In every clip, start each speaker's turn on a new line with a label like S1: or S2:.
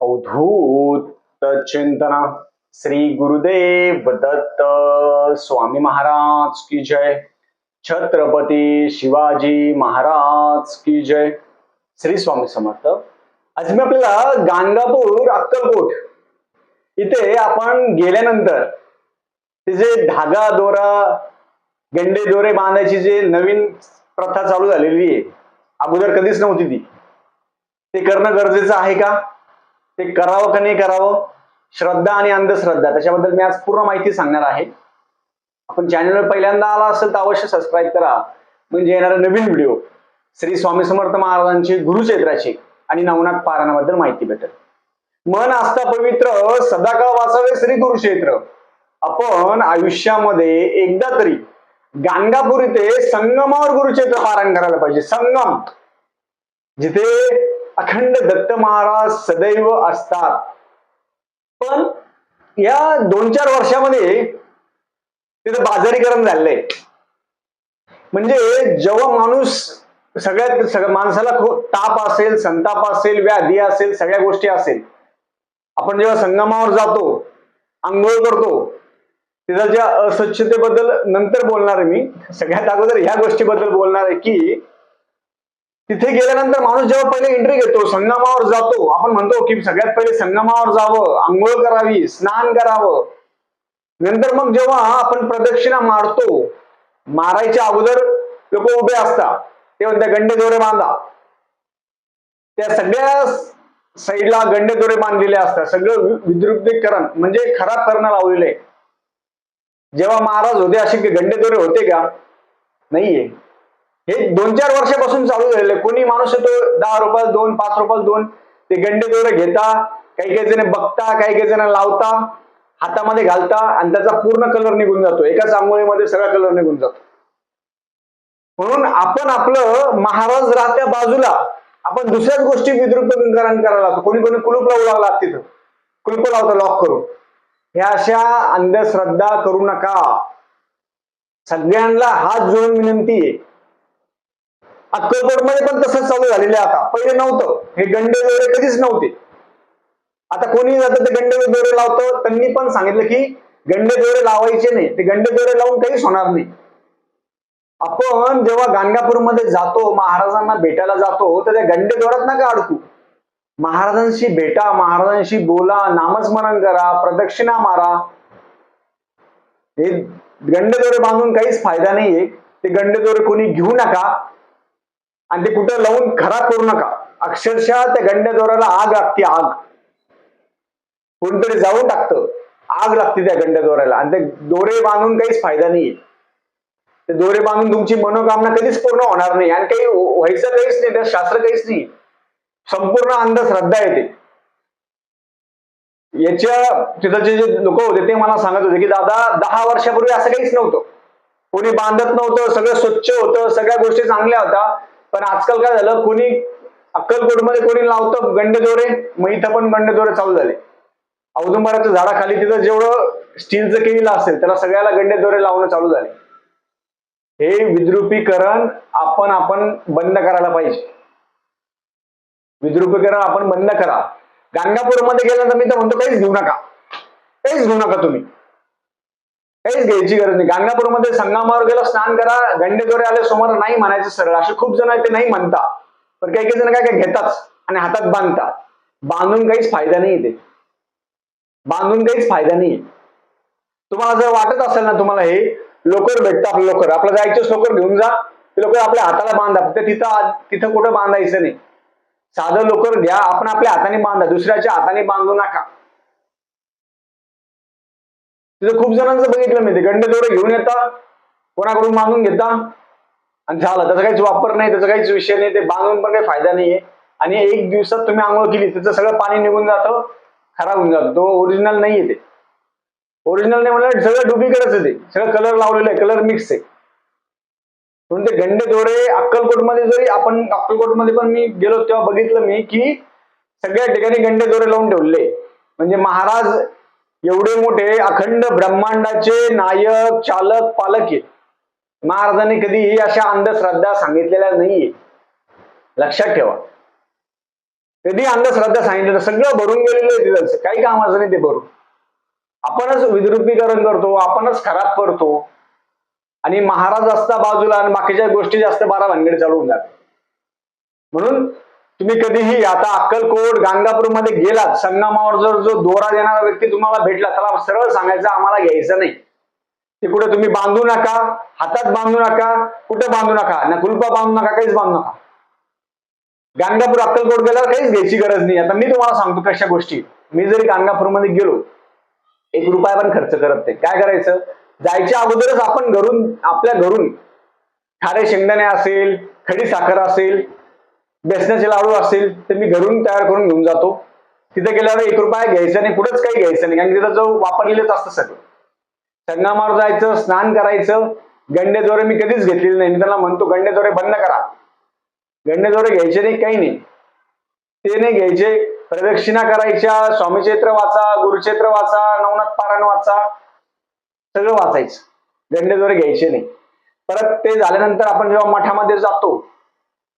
S1: अवधूत चिंतन श्री गुरुदेव दत्त स्वामी महाराज की जय। छत्रपती शिवाजी महाराज की जय। श्री स्वामी समर्थ। आज मी आपल्याला गाणगापूर अक्कलकोट इथे आपण गेल्यानंतर ते जे धागा दोरा गंडे दोरे बांधायची जे नवीन प्रथा चालू झालेली आहे अगोदर कधीच नव्हती ती. ते करणं गरजेचं आहे का? ते करावं का नाही करावं? श्रद्धा आणि अंधश्रद्धा. त्याच्याबद्दल मी आज पूर्ण माहिती सांगणार आहे. आपण चॅनलवर पहिल्यांदा आला असेल तर अवश्य सबस्क्राईब करा. म्हणजे येणारा नवीन व्हिडिओ श्री स्वामी समर्थ महाराजांची गुरुक्षेत्राची आणि नवनाथ पारायणाबद्दल माहिती भेटेल. मन असता पवित्र सदाकाळ वाचावे श्री गुरुक्षेत्र. आपण आयुष्यामध्ये एकदा तरी गाणगापूर इथे संगमावर गुरुक्षेत्र पारायण करायला पाहिजे. संगम. जिथे अखंड दत्त महाराज सदैव असतात. पण या दोन चार वर्षामध्ये तिथं बाजारीकरण झालंय. म्हणजे जेव्हा माणूस सगळ्यात सगळ्या माणसाला खूप ताप असेल संताप असेल व्याधी असेल सगळ्या गोष्टी असेल आपण जेव्हा संगमावर जातो आंघोळ करतो तिथल्या अस्वच्छतेबद्दल नंतर बोलणार आहे मी सगळ्यात अगोदर ह्या गोष्टीबद्दल बोलणार आहे की तिथे गेल्यानंतर माणूस जेव्हा पहिले एंट्री घेतो संगमावर जातो आपण म्हणतो की सगळ्यात पहिले संगमावर जावं आंघोळ करावी स्नान करावं. नंतर मग जेव्हा आपण प्रदक्षिणा मारतो मारायच्या अगोदर लोक उभे असतात. ते म्हणतात गंडे दोरे बांधा. त्या सगळ्या साईडला गंडे दोरे बांधलेले असतात. सगळं विद्रुपीकरण म्हणजे खराब करणं लावलेलं. आहे जेव्हा महाराज होते असे गंडे दोरे होते का? नाहीये. हे दोन चार वर्षापासून चालू झालेलं आहे. कोणी माणूस येतो दहा रुपयाला दोन पाच रुपयाला दोन ते गंडे दोरे घेता काही काही जण बघता काही काही जण लावता हातामध्ये घालता आणि त्याचा पूर्ण कलर निघून जातो. एकाच आंघोळीमध्ये सगळा कलर निघून जातो. म्हणून आपण आपलं महाराज राहत्या बाजूला आपण दुसऱ्याच गोष्टी विद्रुपीकरण करायला लागतो. कोणी कोणी कुलूप लावू लागला तिथं. कुलूप लावतो लॉक करून. ह्या अशा अंधश्रद्धा करू नका. सगळ्यांना हात जोडून विनंती आहे. अक्कलकोटमध्ये पण तसंच चालू झालेलं आहे आता. पहिले नव्हतं. हे गंडे दोरे कधीच नव्हते. आता कोणी जातं ते गंडे दोरे लावतं. त्यांनी पण सांगितलं की गंडे दोरे लावायचे नाही. ते गंडे दोरे लावून काहीच होणार नाही. आपण जेव्हा गाणगापूरमध्ये जातो महाराजांना भेटायला जातो तर त्या गंडे दोऱ्यात नका अडकू. महाराजांशी भेटा महाराजांशी बोला नामस्मरण करा प्रदक्षिणा मारा. हे गंडे दोरे बांधून काहीच फायदा नाहीये. ते गंडे दोरे कोणी घेऊ नका. आणि ते कुठं लावून खराब करू नका. अक्षरशः त्या गंड्या आग लागते आग. कोणतरी जाऊन टाकतं. आग लागते त्या गंड्या दोऱ्याला आणि ते दोरे बांधून काहीच फायदा नाहीये. ते दोरे बांधून तुमची मनोकामना कधीच पूर्ण होणार नाही. आणि काही व्हायचं काहीच नाही त्यात शास्त्र काहीच नाही संपूर्ण अंधश्रद्धा येते याच्या तिथलचे जे लोक होते ते मला सांगत होते की दादा दहा वर्षापूर्वी असं काहीच नव्हतं. कोणी बांधत नव्हतं सगळं स्वच्छ होतं सगळ्या गोष्टी चांगल्या होत्या. पण आजकाल काय झालं? कोणी अक्कलकोटमध्ये कोणी लावतं गंडदोरे. मग इथं पण गंडदोरे चालू झाले. औदुंबराच्या झाडाखाली तिथं जेवढं स्टीलचं केलेलं असेल त्याला सगळ्याला गंडेदोरे लावणं चालू झाले. हे विद्रुपीकरण आपण आपण बंद करायला पाहिजे. विद्रुपीकरण आपण बंद करा. गाणगापूरमध्ये गेल्यानंतर मी तर म्हणतो काहीच घेऊ नका. काहीच घेऊ नका तुम्ही. काहीच घ्यायची गरज नाही. गाणगापूरमध्ये संगमावर गेला स्नान करा गंडेगोरे आले समोर नाही म्हणायचं सरळ. असे खूप जण ते नाही म्हणता. पण काही काही जण काय काय घेतात आणि हातात बांधतात. बांधून काहीच फायदा नाही ते बांधून काहीच फायदा नाही. तुम्हाला जर वाटत असेल ना तुम्हाला हे लोकर भेटतं आपलं लोकर. आपलं जायचं लोकर घेऊन जा. ते लोकर आपल्या हाताला बांधा. फक्त तिथं तिथं कुठं बांधायचं नाही. साधं लोकर घ्या. आपण आपल्या हाताने बांधा. दुसऱ्याच्या हाताने बांधू नका. तिथं खूप जणांचं बघितलं मी. ते गंड दोरे घेऊन येता कोणाकडून मागून घेता. आणि झालं. त्याचा काहीच वापर नाही त्याचा काहीच विषय नाही ते बांधून पण काही फायदा नाहीये. आणि एक दिवसात तुम्ही आंघोळ केली त्याचं सगळं पाणी निघून जातं खराब होऊन जातो. तो ओरिजिनल नाहीये ते. ओरिजिनल नाही म्हणलं सगळं डुप्लिकेटच आहे ते. सगळं कलर लावलेलं आहे कलर मिक्स आहे. म्हणून ते गंडे दोरे अक्कलकोटमध्ये जरी आपण अक्कलकोटमध्ये पण मी गेलो तेव्हा बघितलं मी की सगळ्या ठिकाणी गंडे दोरे लावून ठेवले म्हणजे महाराज एवढे मोठे अखंड ब्रह्मांडाचे नायक चालक पालक आहेत. महाराजांनी कधीही अशा अंधश्रद्धा सांगितलेल्या नाहीये. लक्षात ठेवा. कधी अंधश्रद्धा सांगितलं सगळं भरून गेलेलं आहे तिथं. काही कामाचं नाही ते भरून. आपणच विद्रुपीकरण करतो आपणच खराब करतो. आणि महाराज असता बाजूला आणि बाकीच्या गोष्टी जास्त बारा भानगडी चालू होऊन जात म्हणून तुम्ही कधीही आता अक्कलकोट गाणगापूरमध्ये गेलात संगमावर जर जो दोरा देणारा व्यक्ती तुम्हाला भेटला त्याला सरळ सांगायचं आम्हाला घ्यायचं नाही. ते कुठे तुम्ही बांधू नका हातात बांधू नका कुठे बांधू नका ना कुलपा बांधू नका काहीच बांधू नका. गाणगापूर अक्कलकोट गेल्यावर काहीच घ्यायची गरज नाही. आता मी तुम्हाला सांगतो कशा गोष्टी. मी जरी गाणगापूरमध्ये गेलो एक रुपया पण खर्च करत नाही. काय करायचं? जायच्या अगोदरच आपण घरून आपल्या घरून खारे शेंगदाणे असेल खडी साखर असेल बेसनाचे लाडू असेल ते मी घरून तयार करून घेऊन जातो. तिथे गेल्यावर एक रुपया घ्यायचा नाही पुढेच काही घ्यायचं नाही कारण तिथं जो वापरलेलंच असतं सगळं. संगमावर जायचं स्नान करायचं गंडेद्वारे मी कधीच घेतलेले नाही. मी त्यांना म्हणतो गंडेद्वारे बंद करा. गंडेद्वारे घ्यायचे नाही काही नाही. ते नाही घ्यायचे. प्रदक्षिणा करायच्या स्वामीचैत्र वाचा गुरुक्षेत्र वाचा नवनाथ पारायण वाचा. सगळं वाचायचं. गंडेद्वारे घ्यायचे नाही. परत ते झाल्यानंतर आपण जेव्हा मठामध्ये जातो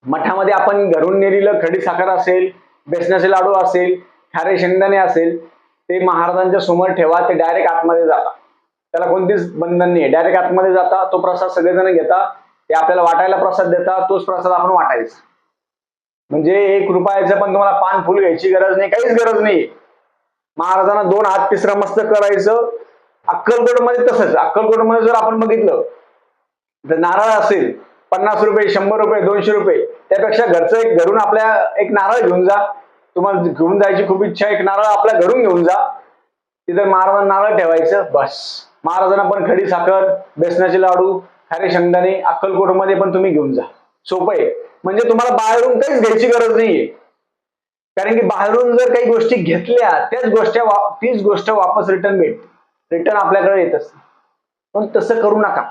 S1: मठामध्ये आपण घरून नेलेलं खडी साखर असेल बेसनाचे लाडू असेल खारे शेंगदाणे असेल ते महाराजांच्या समोर ठेवा ते डायरेक्ट आतमध्ये जाता. त्याला कोणतीच बंधन नाही डायरेक्ट आतमध्ये जाता तो प्रसाद सगळेजण घेता ते आपल्याला वाटायला प्रसाद देता तोच प्रसाद आपण वाटायचा. म्हणजे एक रुपयाचं पण तुम्हाला पान फुल घ्यायची गरज नाही काहीच गरज नाही महाराजांना दोन हात तिसरा मस्त करायचं. अक्कलकोटमध्ये तसंच अक्कलकोटमध्ये जर आपण बघितलं तर नारळ असेल पन्नास रुपये शंभर रुपये दोनशे रुपये. त्यापेक्षा घरचं एक घरून आपल्या एक नारळ घेऊन जा. तुम्हाला घेऊन जायची खूप इच्छा आहे, एक नारळ आपल्या घरून घेऊन जा. तिथे महाराजांना नारळ ठेवायचं बस. महाराजांना पण खडी साखर बेसनाचे लाडू खारे शेंगदाणे अक्कलकोटमध्ये पण तुम्ही घेऊन जा. सोपं आहे. म्हणजे तुम्हाला बाहेरून काहीच घ्यायची गरज नाहीये. कारण की बाहेरून जर काही गोष्टी घेतल्या त्याच गोष्टी तीच गोष्ट वापस रिटर्न भेट रिटर्न आपल्याकडे येत असते. पण तसं करू नका.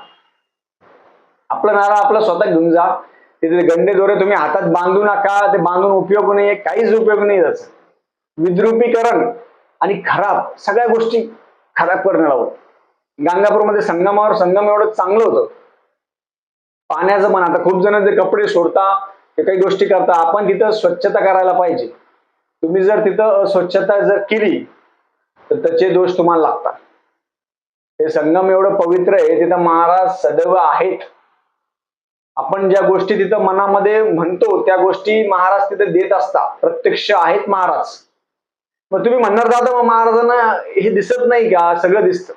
S1: आपलं नारळ आपलं स्वतः घेऊन जा. तिथे गंडे दोरे तुम्ही हातात बांधू नका ते बांधून उपयोग नाही काहीच उपयोग नाही त्याचा. विद्रुपीकरण आणि खराब सगळ्या गोष्टी खराब करणं लावत गाणगापूरमध्ये संगमावर संगम एवढं चांगलं होतं. पाण्याचं पण आता खूप जण जे कपडे सोडता ते काही गोष्टी करता आपण तिथं स्वच्छता करायला पाहिजे. तुम्ही जर तिथं स्वच्छता जर केली तर त्याचे दोष तुम्हाला लागतात. हे संगम एवढं पवित्र आहे तिथं महाराज सदैव आहेत. आपण ज्या गोष्टी तिथं मनामध्ये म्हणतो त्या गोष्टी महाराज तिथे देत असता प्रत्यक्ष आहेत महाराज. मग तुम्ही म्हणणार दादा मग महाराजांना हे दिसत नाही का? सगळं दिसतं.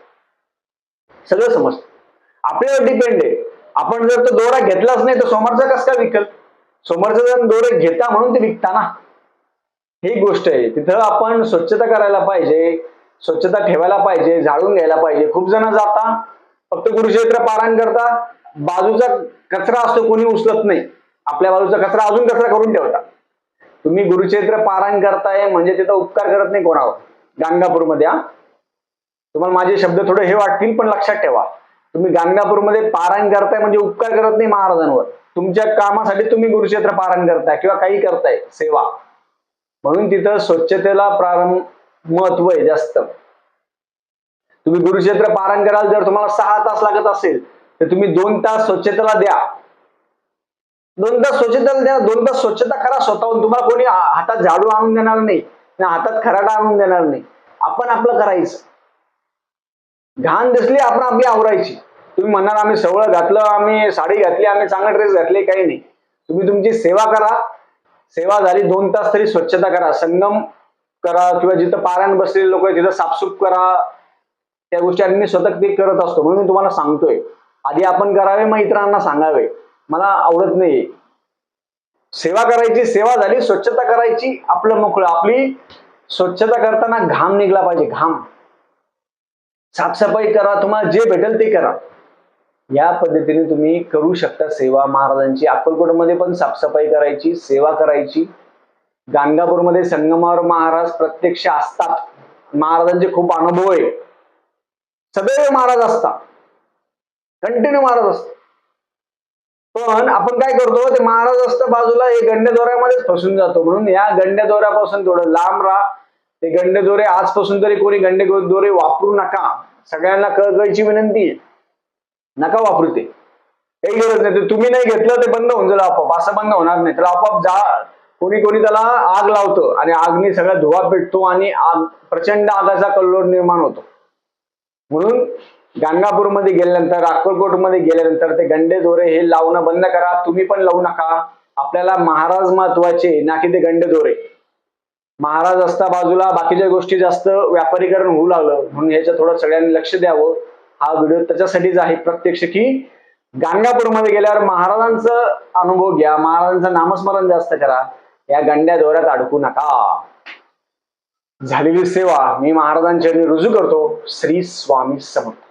S1: सगळं समजतं. आपल्यावर डिपेंड आहे. आपण जर तो दोरा घेतलाच नाही तर समोरचा कस काय विकल? समोरचा जर दोरे घेता म्हणून ते विकता ना. ही गोष्ट आहे. तिथं आपण स्वच्छता करायला पाहिजे स्वच्छता ठेवायला पाहिजे झाडून घ्यायला पाहिजे. खूप जण जाता फक्त कुरुक्षेत्र पारायण करता बाजूचा कचरा असतो कोणी उचलत नाही. आपल्या बाजूचा कचरा अजून कचरा करून ठेवता. तुम्ही गुरुक्षेत्र पारायण करताय म्हणजे तिथं उपकार करत नाही कोणावर. गाणगापूरमध्ये हा. तुम्हाला माझे शब्द थोडे हे वाटतील पण लक्षात ठेवा. तुम्ही गाणगापूरमध्ये पारायण करताय म्हणजे उपकार करत नाही महाराजांवर. तुमच्या कामासाठी तुम्ही गुरुक्षेत्र पारायण करताय किंवा काही करताय सेवा. म्हणून तिथं स्वच्छतेला प्रारंभ महत्त्व आहे जास्त. तुम्ही गुरुक्षेत्र पारायण कराल जर तुम्हाला सहा तास लागत असेल तर तुम्ही दोन तास स्वच्छतेला द्या. दोन तास स्वच्छतेला द्या दोन तास स्वच्छता करा स्वतःहून. तुम्हाला कोणी हातात झाडू आणून देणार नाही ना हातात खराटा आणून देणार नाही. आपण आपलं करायचं. घाण दिसली आपण आपली आवरायची. तुम्ही म्हणणार आम्ही सवळ घातलं आम्ही साडी घातली आम्ही चांगला ड्रेस घातले काही नाही. तुम्ही तुमची सेवा करा. सेवा झाली दोन तास तरी स्वच्छता करा. संगम करा किंवा जिथं पारायण बसलेले लोक आहेत तिथं साफसूफ करा. त्या गोष्टी आम्ही मी स्वतः ते करत असतो. म्हणून मी तुम्हाला सांगतोय आधी आपण करावे मग इतरांना सांगावे. मला आवडत नाही. सेवा करायची सेवा झाली स्वच्छता करायची आपलं मोकळं. आपली स्वच्छता करताना घाम निघला पाहिजे घाम. साफसफाई करा तुम्हाला जे भेटेल ते करा. या पद्धतीने तुम्ही करू शकता सेवा महाराजांची. अक्कलकोटमध्ये पण साफसफाई करायची सेवा करायची. गाणगापूरमध्ये संगमावर महाराज प्रत्यक्ष असतात. महाराजांचे खूप अनुभव आहे. सदैव महाराज असतात. कंटिन्यू महाराज असतात पण आपण काय करतो ते महाराज असतं बाजूला हे गंड्यादोऱ्यामध्येच फसून जातो. म्हणून या गंड्यादोऱ्यापासून थोडं लांब राहा. ते गंडेदोरे आजपासून तरी कोणी गंडे दोरे वापरू नका. सगळ्यांना कळकळीची विनंती आहे. नका वापरू ते. काही गरज नाही. ते तुम्ही नाही घेतलं ते बंद होऊन जाईल आपोआप. असं बंद होणार नाही. तर आपोआप जा. कोणी कोणी त्याला आग लावतं आणि आगने सगळा धुवा पेटतो आणि आग प्रचंड आगाचा कल्लोळ निर्माण होतो. म्हणून गाणगापूरमध्ये गेल्यानंतर अक्कलकोटमध्ये गेल्यानंतर ते गंडे दोरे हे लावणं बंद करा. तुम्ही पण लावू नका. आपल्याला महाराज महत्त्वाचे ना की ते गंडे दोरे. महाराज असता बाजूला बाकीच्या गोष्टी जास्त व्यापारीकरण होऊ लागलं. म्हणून ह्याच्या थोडं सगळ्यांनी लक्ष द्यावं. हा व्हिडिओ त्याच्यासाठीच आहे प्रत्यक्ष की गाणगापूरमध्ये गेल्यावर महाराजांचं अनुभव घ्या. महाराजांचं नामस्मरण जास्त करा. या गंड्या दोऱ्यात अडकू नका. झालेली सेवा मी महाराजांच्या रुजू करतो. श्री स्वामी समर्थ.